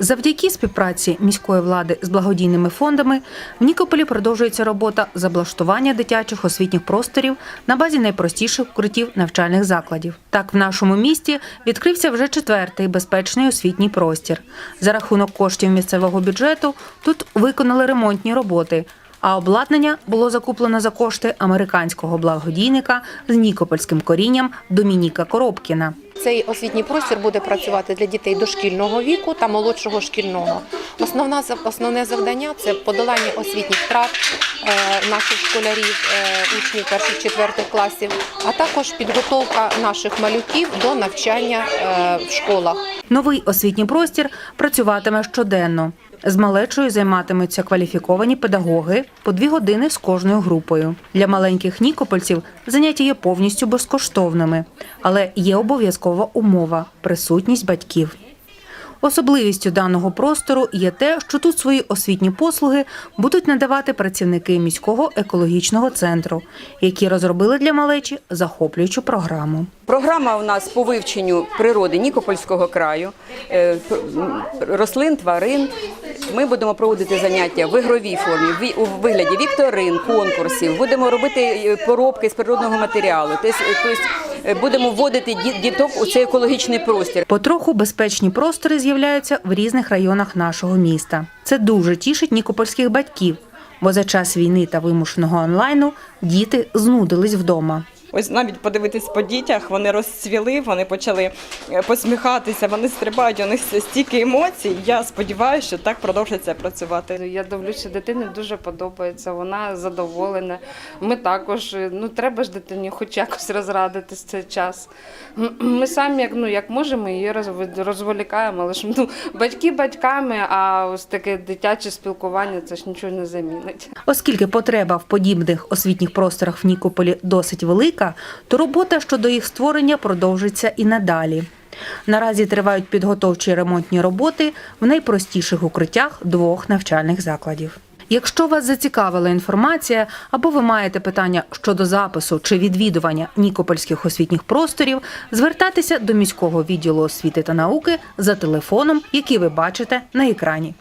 Завдяки співпраці міської влади з благодійними фондами в Нікополі продовжується робота з облаштування дитячих освітніх просторів на базі найпростіших укриттів навчальних закладів. Так, в нашому місті відкрився вже четвертий безпечний освітній простір. За рахунок коштів місцевого бюджету тут виконали ремонтні роботи. А обладнання було закуплено за кошти американського благодійника з нікопольським корінням Домініка Коробкіна. Цей освітній простір буде працювати для дітей дошкільного віку та молодшого шкільного. Основна основне завдання це подолання освітніх втрат наших школярів, е, учнів перших четвертих класів, а також підготовка наших малюків до навчання е, в школах. Новий освітній простір працюватиме щоденно. З малечою займатимуться кваліфіковані педагоги по дві години з кожною групою. Для маленьких нікопольців заняття є повністю безкоштовними, але є обов'язкова умова присутність батьків. Особливістю даного простору є те, що тут свої освітні послуги будуть надавати працівники міського екологічного центру, які розробили для малечі захоплюючу програму. Програма у нас по вивченню природи Нікопольського краю, е, рослин, тварин. Ми будемо проводити заняття в ігровій формі, у вигляді вікторин, конкурсів. Будемо робити е, поробки з природного матеріалу. Тобто, е, тобто, будемо вводити діток у цей екологічний простір. Потроху безпечні простори з'являються в різних районах нашого міста. Це дуже тішить нікопольських батьків, бо за час війни та вимушеного онлайну діти знудились вдома. Ось навіть подивитись по дітях, вони розцвіли, вони почали е, посміхатися, вони стрибають, у них стільки емоцій. Я сподіваюся, що так продовжиться працювати. Я дивлюся, дитині дуже подобається, вона задоволена. Ми також, ну треба ж дитині хоч якось розрадити цей час. Ми самі, як, ну, як можемо, її розв- розволікаємо, але ж ну, батьки батьками, а ось таке дитяче спілкування це ж нічого не замінить. Оскільки потреба в подібних освітніх просторах в Нікополі досить велика, то робота щодо їх створення продовжиться і надалі. Наразі тривають підготовчі ремонтні роботи в найпростіших укриттях двох навчальних закладів. Якщо вас зацікавила інформація або ви маєте питання щодо запису чи відвідування нікопольських освітніх просторів, звертайтеся до міського відділу освіти та науки за телефоном, який ви бачите на екрані.